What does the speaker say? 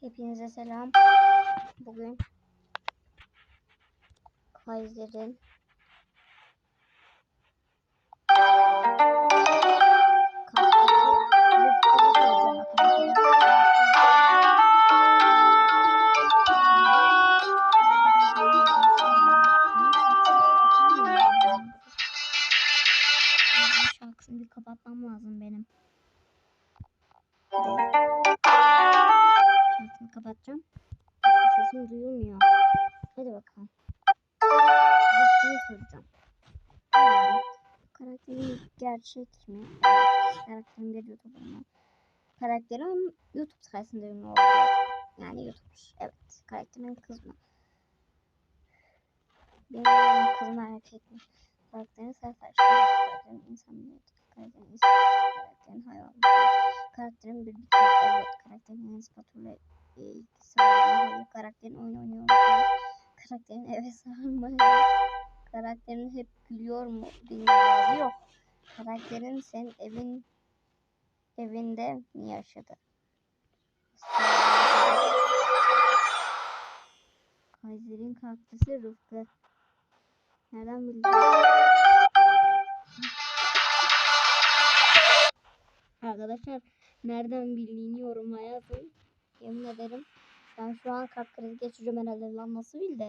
Hepinize selam. Bugün Kaiser'in. Şarkısını bir kapatmam lazım benim. Şarkısını kapatacağım. Sesim duyulmuyor. Hadi bakalım. Rıfkı'yı soracağım. Hmm, Karakterin gerçek mi? Evet, Karakterin bir YouTuber mı? Karakterim YouTube sayesinde ünlü oldu. Yani YouTuber. Evet. Karakterin kız mı? Benim kızım erkek mi? Karakterin açtı. Karakterin insan mı? Karakterin insan Karakterin hayvan mı? Karakterin bir bütün. Evet. Karakterin en spatula ilgisi var? Hayır. Karakterin oyun oynuyor? Karakterin eve sarılma. Karakterin hep gülüyor mu? Bilmiyorum. Yok. Karakterin senin evin evinde mi yaşadı? Kaiser'in kaktüsü Rıfkı. Nereden bildin? Arkadaşlar nereden bildiğini yoruma yazın. Yemin ederim ben şu an kalp krizi geçireceğim herhalde lan nasıl bildi?